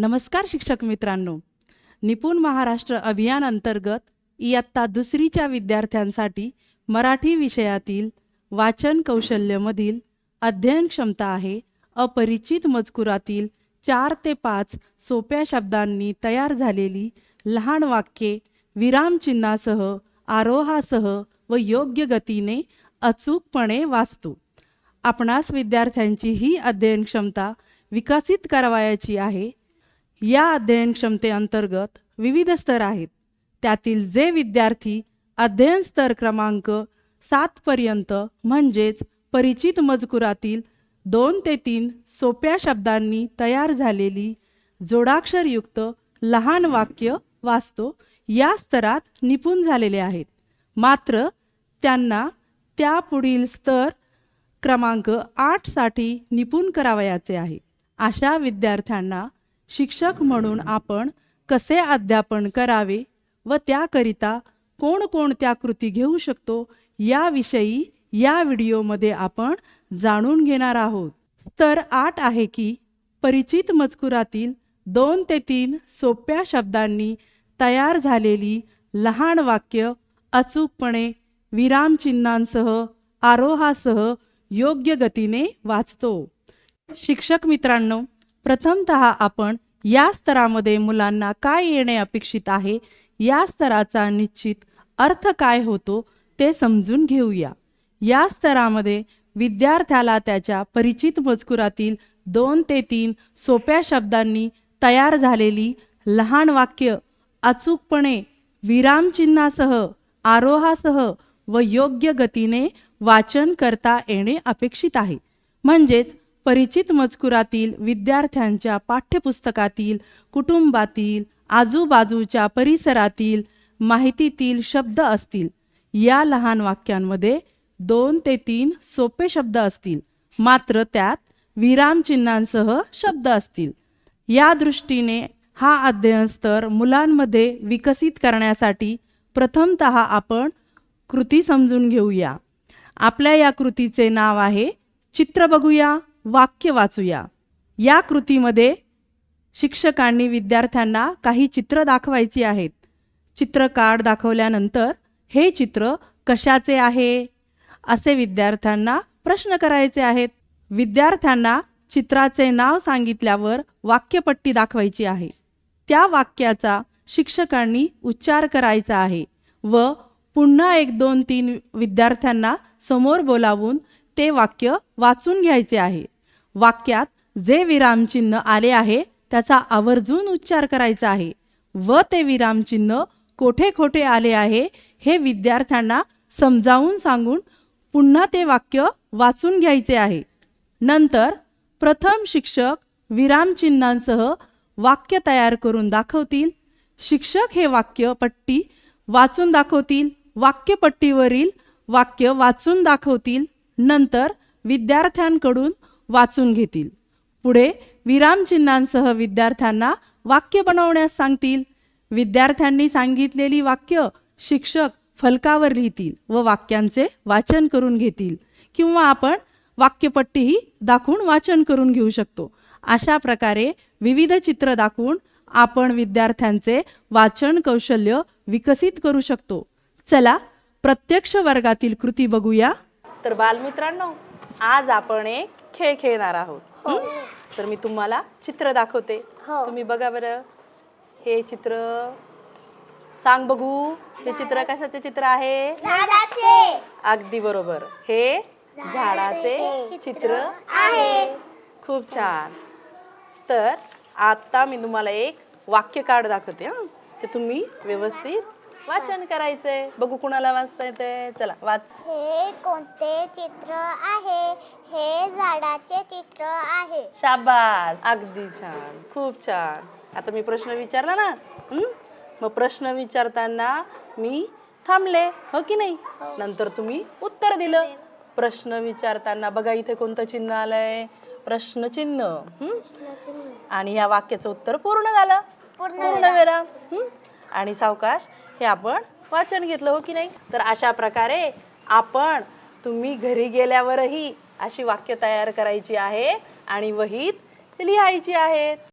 नमस्कार शिक्षक मित्रांनो. निपुण महाराष्ट्र अभियान अंतर्गत इयत्ता दुसरीच्या विद्यार्थ्यांसाठी मराठी विषयातील वाचन कौशल्यमधील अध्ययन क्षमता आहे. अपरिचित मजकुरातील चार ते पाच सोप्या शब्दांनी तयार झालेली लहान वाक्ये विरामचिन्हासह आरोहासह व योग्य गतीने अचूकपणे वाचतो. आपणास विद्यार्थ्यांची ही अध्ययन क्षमता विकसित करावयाची आहे. या अध्ययन क्षमतेअंतर्गत विविध स्तर आहेत. त्यातील जे विद्यार्थी अध्ययन स्तर क्रमांक सातपर्यंत म्हणजेच परिचित मजकुरातील दोन ते तीन सोप्या शब्दांनी तयार झालेली जोडाक्षरयुक्त लहान वाक्य वाचतो या स्तरात निपुण झालेले आहेत. मात्र त्यांना त्यापुढील स्तर क्रमांक आठसाठी निपुण करावयाचे आहे. अशा विद्यार्थ्यांना शिक्षक म्हणून आपण कसे अध्यापन करावे व त्याकरिता कोणकोणत्या कृती घेऊ शकतो याविषयी या व्हिडिओमध्ये आपण जाणून घेणार आहोत. स्तर आठ आहे की परिचित मजकुरातील दोन ते तीन सोप्या शब्दांनी तयार झालेली लहान वाक्य अचूकपणे विरामचिन्हांसह आरोहासह योग्य गतीने वाचतो. शिक्षक मित्रांनो प्रथमत आपण या स्तरामध्ये मुलांना काय येणे अपेक्षित आहे या स्तराचा निश्चित अर्थ काय होतो ते समजून घेऊया. या स्तरामध्ये विद्यार्थ्याला त्याच्या परिचित मजकुरातील दोन ते तीन सोप्या शब्दांनी तयार झालेली लहान वाक्य अचूकपणे विरामचिन्हासह आरोहासह व योग्य गतीने वाचन करता येणे अपेक्षित आहे. म्हणजेच परिचित मजकुरातील विद्यार्थ्यांच्या पाठ्यपुस्तकातील कुटुंबातील आजूबाजूच्या परिसरातील माहितीतील शब्द असतील. या लहान वाक्यांमध्ये दोन ते तीन सोपे शब्द असतील. मात्र त्यात विरामचिन्हांसह शब्द असतील. या दृष्टीने हा अध्ययन स्तर मुलांमध्ये विकसित करण्यासाठी प्रथमत आपण कृती समजून घेऊया. आपल्या या कृतीचे नाव आहे चित्र बघूया. वाक्य वाचूया. या कृतीमध्ये शिक्षकांनी विद्यार्थ्यांना काही चित्र दाखवायची आहेत. चित्र कार्ड दाखवल्यानंतर हे चित्र कशाचे आहे? असे विद्यार्थ्यांना प्रश्न करायचे आहेत. विद्यार्थ्यांना चित्राचे नाव सांगितल्यावर वाक्यपट्टी दाखवायची आहे. त्या वाक्याचा शिक्षकांनी उच्चार करायचा आहे व पुन्हा एक दोन तीन विद्यार्थ्यांना समोर बोलावून ते वाक्य वाचून घ्यायचे आहे. वाक्यात जे विरामचिन्ह आले आहे त्याचा आवर्जून उच्चार करायचा आहे. व ते विरामचिन्ह कोठे खोटे आले आहे हे विद्यार्थ्यांना समजावून सांगून पुन्हा ते वाक्य वाचून घ्यायचे आहे. नंतर प्रथम शिक्षक विरामचिन्हांसह वाक्य तयार करून दाखवतील. शिक्षक हे वाक्य पट्टी वाचून दाखवतील. वाक्यपट्टीवरील वाक्य वाचून दाखवतील. नंतर विद्यार्थ्यांकडून वाचून घेतील. पुढे विरामचिन्हांसह विद्यार्थ्यांना वाक्य बनवण्यास सांगतील. विद्यार्थ्यांनी सांगितलेली वाक्य शिक्षक फलकावर लिहितील व वाक्यांचे वाचन करून घेतील किंवा आपण वाक्यपट्टीही दाखवून वाचन करून घेऊ शकतो. अशा प्रकारे विविध चित्र दाखवून आपण विद्यार्थ्यांचे वाचन कौशल्य विकसित करू शकतो. चला प्रत्यक्ष वर्गातील कृती बघूया. तर बालमित्रांनो आज आपण एक खेळ खेळणार आहोत. हं? तर मी तुम्हाला चित्र दाखवते. हो. तुम्ही बघा बरं. हे चित्र सांग बघू. हे चित्र कशाचे चित्र आहे? झाडाचे. अगदी बरोबर. हे झाडाचे चित्र आहे. खूप छान. तर आता मी तुम्हाला एक वाक्य कार्ड दाखवते हा? ते तुम्ही व्यवस्थित वाचन करायचंय. बघू कुणाला वाचता येते चला वाच. हे कोणते चित्र आहे? हे झाडाचे चित्र आहे. शाबास. अगदी छान. खूप छान. आता मी प्रश्न विचारला ना? हं? मग प्रश्न विचारताना मी थांबले. हो की नाही? नंतर तुम्ही उत्तर दिलं. प्रश्न विचारताना बघा इथे कोणतं चिन्ह आलंय? प्रश्नचिन्ह हं? आणि या वाक्याचं उत्तर पूर्ण झालं. पूर्ण विराम हं? आणि सावकाश हे आपण वाचन घेतलं हो की नाही? तर अशा प्रकारे आपण तुम्ही घरी गेल्यावरही अशी वाक्य तयार करायची आहे आणि वहीत लिहायची आहेत